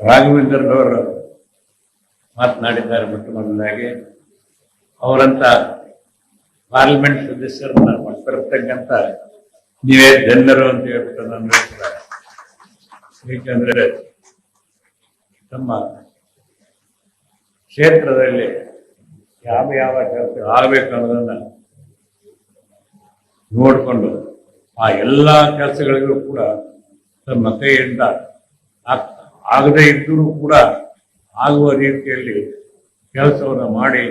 ರಾಘವೇಂದ್ರನವರು ಮಾತನಾಡಿದ್ದಾರೆ ಮೊಟ್ಟ ಮೊದಲಾಗಿ. ಅವರಂತ ಪಾರ್ಲಿಮೆಂಟ್ ಸದಸ್ಯರನ್ನ ಮಾಡ್ತಿರ್ತಕ್ಕಂಥ ನೀವೇ ಧನ್ಯರು ಅಂತ ಹೇಳ್ಬಿಟ್ಟು ನಾನು ಏಕೆಂದ್ರೆ ತಮ್ಮ ಕ್ಷೇತ್ರದಲ್ಲಿ ಯಾವ ಯಾವ ಕೆಲಸ ಆಗಬೇಕು ಅನ್ನೋದನ್ನ ನೋಡಿಕೊಂಡು ಆ ಎಲ್ಲ ಕೆಲಸಗಳಿಗೂ ಕೂಡ ತಮ್ಮ ಕೈಯಿಂದ ಆಗ್- ಆಗದೇ ಇದ್ದರೂ ಕೂಡ ಆಗುವ ರೀತಿಯಲ್ಲಿ ಕೆಲಸವನ್ನು ಮಾಡಿ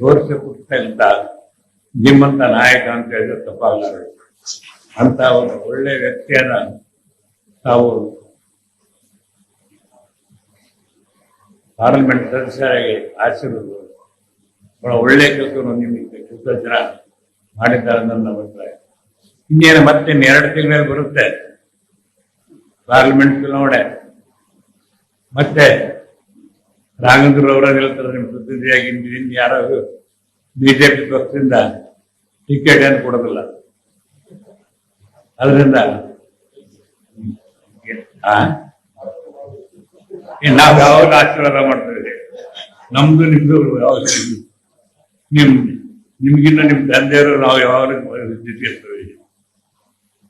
ತೋರಿಸಿಕೊಡ್ತಕ್ಕಂಥ ನಿಮ್ಮಂತ ನಾಯಕ ಅಂತ ಹೇಳಿದ್ರೆ ತಪ್ಪಾಗಲಾರದು ಅಂತ ಒಂದು ಒಳ್ಳೆ ವ್ಯಕ್ತಿಯನ್ನ ತಾವು ಪಾರ್ಲಿಮೆಂಟ್ ಸದಸ್ಯರಾಗಿ ಆಚರಿಸಿದ್ರು ಬಹಳ ಒಳ್ಳೆ ಕೆಲಸವನ್ನು ನಿಮಗೆ ಜನ ಮಾಡಿದ್ದಾರೆ ನನ್ನ ಅಭಿಪ್ರಾಯ. ಇನ್ನೇನು ಮತ್ತೆ ಎರಡು ತಿಂಗಳಲ್ಲಿ ಬರುತ್ತೆ. ಪಾರ್ಲಿಮೆಂಟ್ ಚುನಾವಣೆ. ಮತ್ತೆ ರಾಘವೇಂದ್ರ ಅವರ ಹೇಳ್ತಾರೆ, ನಿಮ್ಮ ಪ್ರತಿನಿಧಿಯಾಗಿ ಇನ್ನು ಯಾರು ಬಿಜೆಪಿ ಪಕ್ಷದಿಂದ ಟಿಕೆಟ್ ಏನು ಕೊಡೋದಿಲ್ಲ. ಅದರಿಂದ ನಾವು ಯಾವಾಗ ಆಶೀರ್ವಾದ ಮಾಡ್ತೇವೆ? ನಮ್ದು, ನಿಮ್ದು, ಯಾವಾಗ? ನಿಮ್, ನಿಮ್ಗಿನ್ನ ನಿಮ್ ತಂದೆಯವರು ನಾವು ಯಾವಾಗ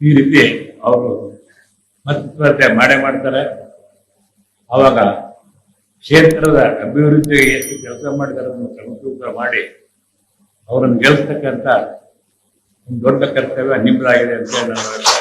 ಈ ರೀತಿ ಅವರು ಮತ್ತೆ ಮಾಡೇ ಮಾಡ್ತಾರೆ. ಅವಾಗ ಕ್ಷೇತ್ರದ ಅಭಿವೃದ್ಧಿಗೆ ಎಷ್ಟು ಕೆಲಸ ಮಾಡಿದ್ದಾರೆ ಅದನ್ನು ಕ್ರಮಸೂತ್ರ ಮಾಡಿ ಅವರನ್ನು ಗೆಲ್ಲಿಸ್ತಕ್ಕಂಥ ಒಂದು ದೊಡ್ಡ ಕರ್ತವ್ಯ ನಿಮ್ಮದಾಗಿದೆ ಅಂತ ಅಭಿಪ್ರಾಯ.